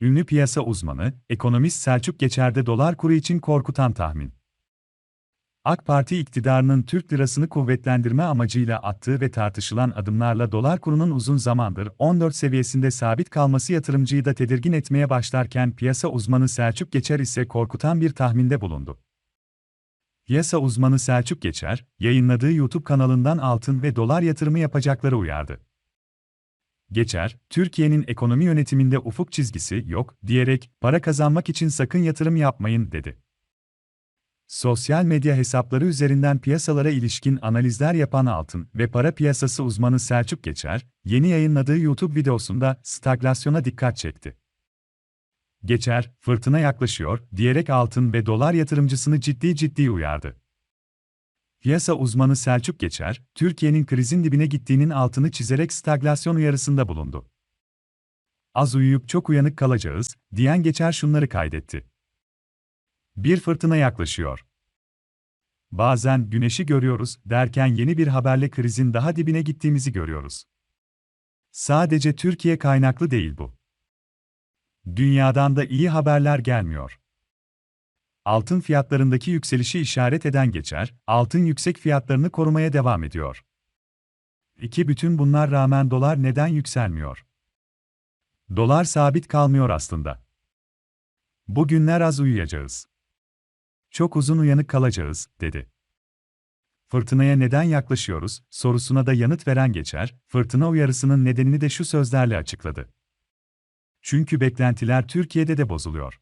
Ünlü piyasa uzmanı, ekonomist Selçuk Geçer'de dolar kuru için korkutan tahmin. AK Parti iktidarının Türk lirasını kuvvetlendirme amacıyla attığı ve tartışılan adımlarla dolar kurunun uzun zamandır 14 seviyesinde sabit kalması yatırımcıyı da tedirgin etmeye başlarken piyasa uzmanı Selçuk Geçer ise korkutan bir tahminde bulundu. Piyasa uzmanı Selçuk Geçer, yayınladığı YouTube kanalından altın ve dolar yatırımı yapacakları uyardı. Geçer, Türkiye'nin ekonomi yönetiminde ufuk çizgisi yok diyerek para kazanmak için sakın yatırım yapmayın dedi. Sosyal medya hesapları üzerinden piyasalara ilişkin analizler yapan altın ve para piyasası uzmanı Selçuk Geçer, yeni yayınladığı YouTube videosunda staglasyona dikkat çekti. Geçer, fırtına yaklaşıyor diyerek altın ve dolar yatırımcısını ciddi ciddi uyardı. Piyasa uzmanı Selçuk Geçer, Türkiye'nin krizin dibine gittiğinin altını çizerek staglasyon uyarısında bulundu. Az uyuyup çok uyanık kalacağız, diyen Geçer şunları kaydetti. Bir fırtına yaklaşıyor. Bazen güneşi görüyoruz derken yeni bir haberle krizin daha dibine gittiğimizi görüyoruz. Sadece Türkiye kaynaklı değil bu. Dünyadan da iyi haberler gelmiyor. Altın fiyatlarındaki yükselişi işaret eden geçer, altın yüksek fiyatlarını korumaya devam ediyor. İki bütün bunlar rağmen dolar neden yükselmiyor? Dolar sabit kalmıyor aslında. Bugünler az uyuyacağız. Çok uzun uyanık kalacağız, dedi. Fırtınaya neden yaklaşıyoruz sorusuna da yanıt veren geçer, fırtına uyarısının nedenini de şu sözlerle açıkladı. Çünkü beklentiler Türkiye'de de bozuluyor.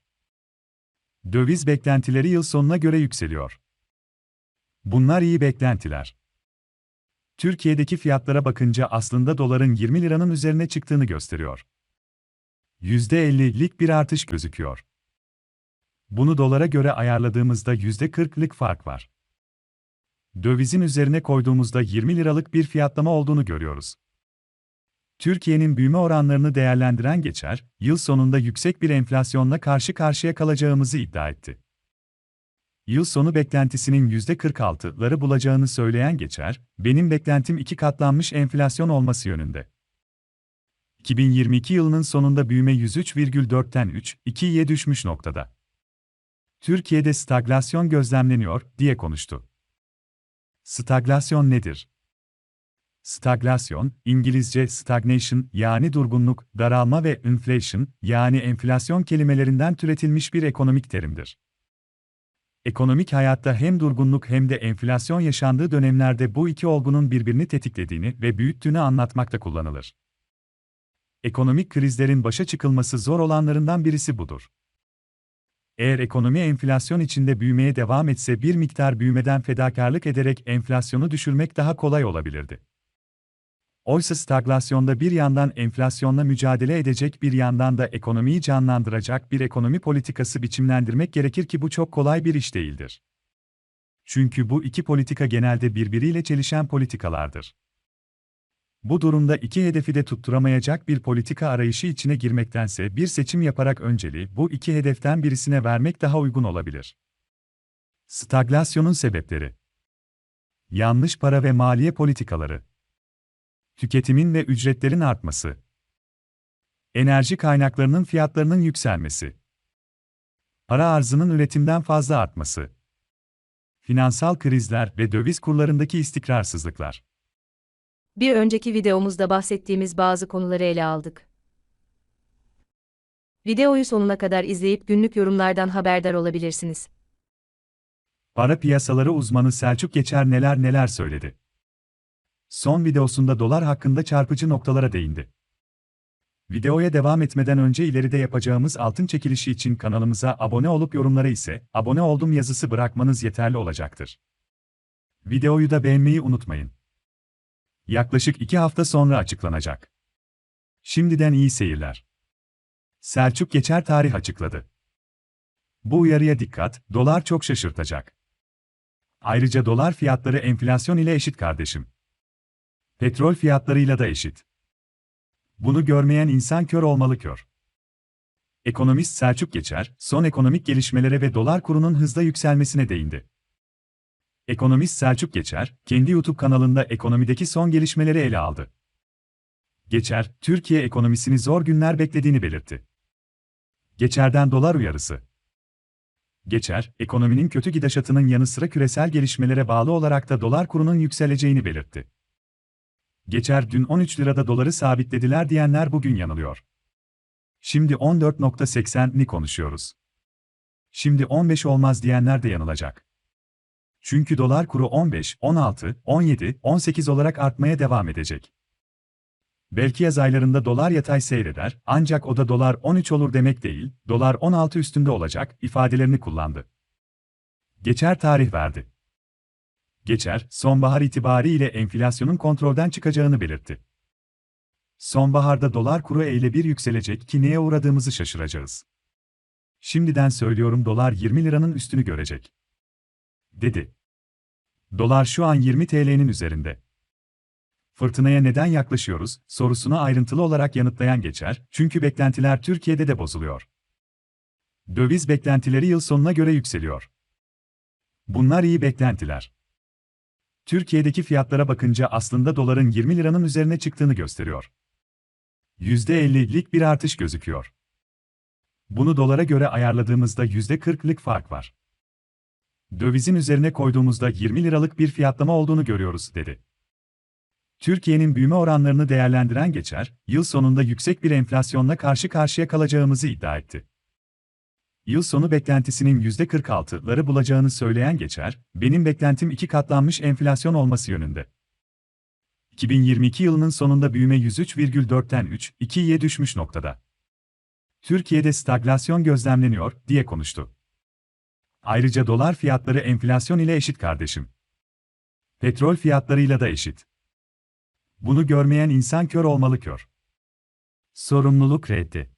Döviz beklentileri yıl sonuna göre yükseliyor. Bunlar iyi beklentiler. Türkiye'deki fiyatlara bakınca aslında doların 20 liranın üzerine çıktığını gösteriyor. %50'lik bir artış gözüküyor. Bunu dolara göre ayarladığımızda %40'lık fark var. Dövizin üzerine koyduğumuzda 20 liralık bir fiyatlama olduğunu görüyoruz. Türkiye'nin büyüme oranlarını değerlendiren geçer, yıl sonunda yüksek bir enflasyonla karşı karşıya kalacağımızı iddia etti. Yıl sonu beklentisinin %46'ları bulacağını söyleyen geçer, benim beklentim iki katlanmış enflasyon olması yönünde. 2022 yılının sonunda büyüme 103,4'ten 3,2'ye düşmüş noktada. Türkiye'de staglasyon gözlemleniyor, diye konuştu. Staglasyon nedir? Staglasyon, İngilizce stagnation yani durgunluk, daralma ve inflation yani enflasyon kelimelerinden türetilmiş bir ekonomik terimdir. Ekonomik hayatta hem durgunluk hem de enflasyon yaşandığı dönemlerde bu iki olgunun birbirini tetiklediğini ve büyüttüğünü anlatmakta kullanılır. Ekonomik krizlerin başa çıkılması zor olanlarından birisi budur. Eğer ekonomi enflasyon içinde büyümeye devam etse bir miktar büyümeden fedakarlık ederek enflasyonu düşürmek daha kolay olabilirdi. Oysa staglasyonda bir yandan enflasyonla mücadele edecek bir yandan da ekonomiyi canlandıracak bir ekonomi politikası biçimlendirmek gerekir ki bu çok kolay bir iş değildir. Çünkü bu iki politika genelde birbiriyle çelişen politikalardır. Bu durumda iki hedefi de tutturamayacak bir politika arayışı içine girmektense bir seçim yaparak önceliği bu iki hedeften birisine vermek daha uygun olabilir. Staglasyonun sebepleri Yanlış para ve maliye politikaları Tüketimin ve ücretlerin artması. Enerji kaynaklarının fiyatlarının yükselmesi. Para arzının üretimden fazla artması. Finansal krizler ve döviz kurlarındaki istikrarsızlıklar. Bir önceki videomuzda bahsettiğimiz bazı konuları ele aldık. Videoyu sonuna kadar izleyip günlük yorumlardan haberdar olabilirsiniz. Para piyasaları uzmanı Selçuk Geçer neler neler söyledi. Son videosunda dolar hakkında çarpıcı noktalara değindi. Videoya devam etmeden önce ileride yapacağımız altın çekilişi için kanalımıza abone olup yorumlara ise abone oldum yazısı bırakmanız yeterli olacaktır. Videoyu da beğenmeyi unutmayın. Yaklaşık iki hafta sonra açıklanacak. Şimdiden iyi seyirler. Selçuk Geçer tarih açıkladı. Bu uyarıya dikkat, dolar çok şaşırtacak. Ayrıca dolar fiyatları enflasyon ile eşit kardeşim. Petrol fiyatlarıyla da eşit. Bunu görmeyen insan kör olmalı kör. Ekonomist Selçuk Geçer, son ekonomik gelişmelere ve dolar kurunun hızla yükselmesine değindi. Ekonomist Selçuk Geçer, kendi YouTube kanalında ekonomideki son gelişmeleri ele aldı. Geçer, Türkiye ekonomisini zor günler beklediğini belirtti. Geçerden dolar uyarısı. Geçer, ekonominin kötü gidişatının yanı sıra küresel gelişmelere bağlı olarak da dolar kurunun yükseleceğini belirtti. Geçer dün 13 lirada doları sabitlediler diyenler bugün yanılıyor. Şimdi 14.80'ni konuşuyoruz. Şimdi 15 olmaz diyenler de yanılacak. Çünkü dolar kuru 15, 16, 17, 18 olarak artmaya devam edecek. Belki yaz aylarında dolar yatay seyreder, ancak o da dolar 13 olur demek değil, dolar 16 üstünde olacak ifadelerini kullandı. Geçer tarih verdi. Geçer, sonbahar itibariyle enflasyonun kontrolden çıkacağını belirtti. Sonbaharda dolar kuru eyle bir yükselecek ki neye uğradığımızı şaşıracağız. Şimdiden söylüyorum dolar 20 liranın üstünü görecek. Dedi. Dolar şu an 20 TL'nin üzerinde. Fırtınaya neden yaklaşıyoruz sorusuna ayrıntılı olarak yanıtlayan geçer, çünkü beklentiler Türkiye'de de bozuluyor. Döviz beklentileri yıl sonuna göre yükseliyor. Bunlar iyi beklentiler. Türkiye'deki fiyatlara bakınca aslında doların 20 liranın üzerine çıktığını gösteriyor. %50'lik bir artış gözüküyor. Bunu dolara göre ayarladığımızda %40'lık fark var. Dövizin üzerine koyduğumuzda 20 liralık bir fiyatlama olduğunu görüyoruz, dedi. Türkiye'nin büyüme oranlarını değerlendiren geçer, yıl sonunda yüksek bir enflasyonla karşı karşıya kalacağımızı iddia etti. Yıl sonu beklentisinin %46'ları bulacağını söyleyen geçer, benim beklentim iki katlanmış enflasyon olması yönünde. 2022 yılının sonunda büyüme 103,4'ten 3,2'ye düşmüş noktada. Türkiye'de stagflasyon gözlemleniyor, diye konuştu. Ayrıca dolar fiyatları enflasyon ile eşit kardeşim. Petrol fiyatlarıyla da eşit. Bunu görmeyen insan kör olmalı kör. Sorumluluk reddi.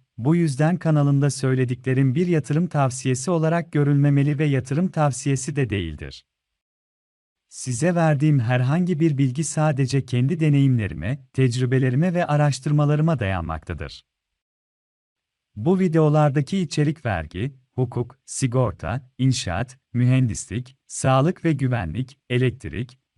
bu yüzden kanalımda söylediklerim bir yatırım tavsiyesi olarak görülmemeli ve yatırım tavsiyesi de değildir. Size verdiğim herhangi bir bilgi sadece kendi deneyimlerime, tecrübelerime ve araştırmalarıma dayanmaktadır. Bu videolardaki içerik vergi, hukuk, sigorta, inşaat, mühendislik, sağlık ve güvenlik, elektrik,